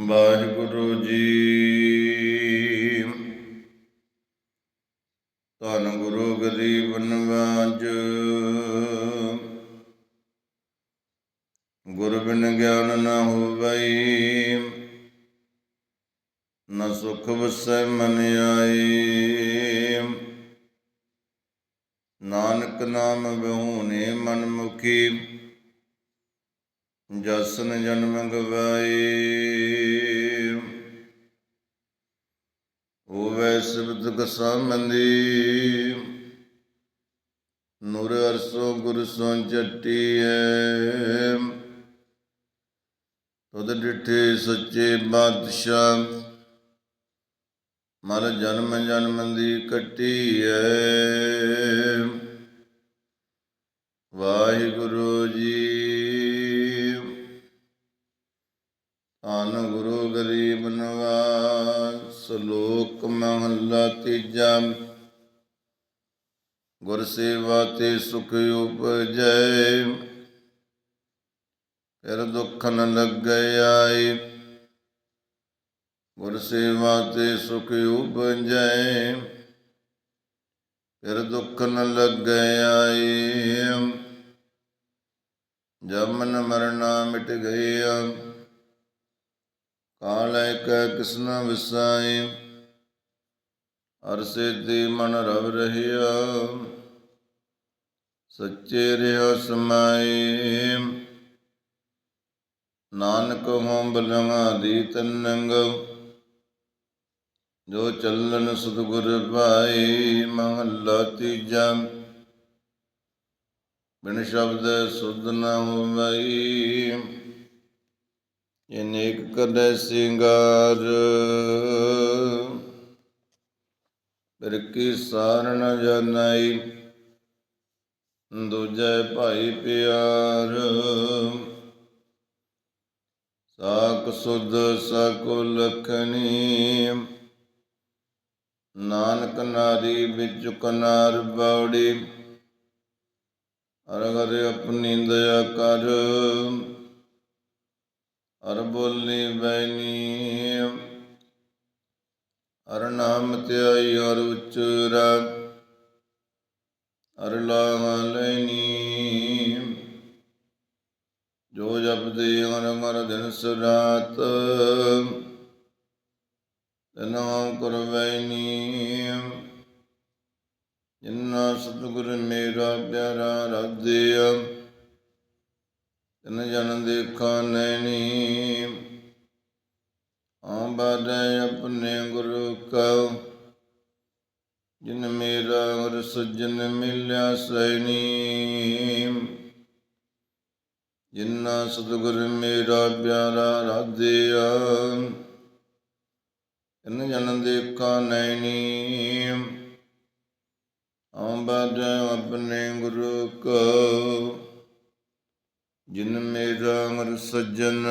ਵਾਹਿਗੁਰੂ ਜੀ। ਧੰਨ ਗੁਰੂ ਗਰੀਬ ਨਵਾਜ। ਗੁਰ ਬਿਨ ਗਿਆਨ ਨਾ ਹੋਵਈ ਨ ਸੁਖ ਵਸੈ ਮਨ ਆਈ ਨਾਨਕ ਨਾਮ ਬਿਹੂਨੇ ਮਨ ਮੁਖੀ। ਜਸਨ ਜਨਮ ਗਵਾਈ ਹੋਵੇ ਸਿਬਤ ਕਸਾਮੰਦੀ ਨੂਰ ਅਰਸੋ ਗੁਰ ਸੋ ਜਟੀਐ ਤੁਧ ਡਿਠੇ ਸੱਚੇ ਬਾਦਸ਼ਾਹ। ਮਰ ਜਨਮ ਜਨਮ ਦੀ ਕੱਟੀ ਕੱਟੀਐ। ਵਾਹਿਗੁਰੂ ਜੀ ਸ਼ਲੋਕ ਮਹਲਾ ਤੀਜਾ। ਗੁਰ ਸੇਵਾ ਤੇ ਸੁਖ ਉਪਜੈ। ਫਿਰ ਦੁੱਖ ਨ ਲੱਗੈ ਆਈ ਗੁਰ ਸੇਵਾ ਤੇ ਸੁਖ ਉਪਜੈ। ਫਿਰ ਦੁੱਖ ਨ ਲੱਗੈ ਆਈ ਜਮਨ ਮਰਨਾ ਮਿਟ ਗਇਆ ਕਾਲੈ ਕੈ ਕਿਸਨਾ ਵਿਸਾਈ ਅਰਸੇ ਦੀ ਮਨ ਰਵ ਰਹਿਆ ਸੱਚੇ ਰਿਆ ਸਮਾਈ, ਨਾਨਕ ਹੋਂ ਬਲਵਾ ਦੀ ਤਨੰਗ ਜੋ ਚੱਲਨ ਸਤਿਗੁਰ ਭਾਈ, ਮਹੱਲਾ ਤੀਜਾ। ਬਿਨ ਸ਼ਬਦ ਸੁਧ ਨ ਹੋਵਈ। ਅਨੇਕ ਕਦੇ ਸਿੰਗਾਰ। ਪਰ ਕੀ ਸਾਰਨ ਜਨਾਈ ਦੂਜੇ ਭਾਈ ਪਿਆਰ। ਸਾਕ ਸੁਧ ਸਕੁ ਲਖਣੀ ਨਾਨਕ ਨਾਰੀ ਵਿੱਚ ਕਨਾਰ ਬੌੜੀ। ਅਰ ਅਗਰ ਆਪਣੀ ਦਇਆ ਕਰ। ਅਰ ਬੈਨੀ ਅਰ ਨਾਮ ਧਿਆਈ ਅਰ ਉਚਰਾ ਅਰ ਲਾਹ ਲੈਨੀ ਜੋ ਜਪਦੇ ਅਰ ਮਰ ਦਿਨ ਸੁਰਾਤ ਤਨਾਮ ਕਰਵੈਨੀ ਜਿਨਾ ਸਤਿਗੁਰ ਮੇਰਾ ਪਿਆਰਾ ਰਾਧਿਆ ਤਨ ਜਨ ਦੇਖਾ ਨੈਣੀ। ਆਬਾਦੈ ਆਪਣੇ ਗੁਰੂ ਕਉ, ਜਿਨ ਮੇਰਾ ਗੁਰ ਸੱਜਣ ਮਿਲਿਆ ਸੈਣੀ। ਜਿਨਾ ਸਤਿਗੁਰ ਮੇਰਾ ਪਿਆਰਾ ਰਾਧਿਆ, ਤਨ ਜਨ ਦੇਖਾ ਨੈਣੀ। ਆਬਾਦੈ ਆਪਣੇ ਗੁਰੂ ਕਉ ਜਿਨ ਮੇਰਾ ਮਰ ਸੱਜਣ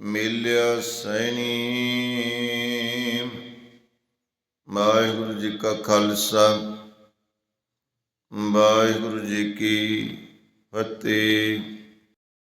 ਮੇਲਿਆ ਸੈਣੀ। ਵਾਹਿਗੁਰੂ ਜੀ ਕਾ ਖਾਲਸਾ ਵਾਹਿਗੁਰੂ ਜੀ ਕੀ ਫਤਿਹ।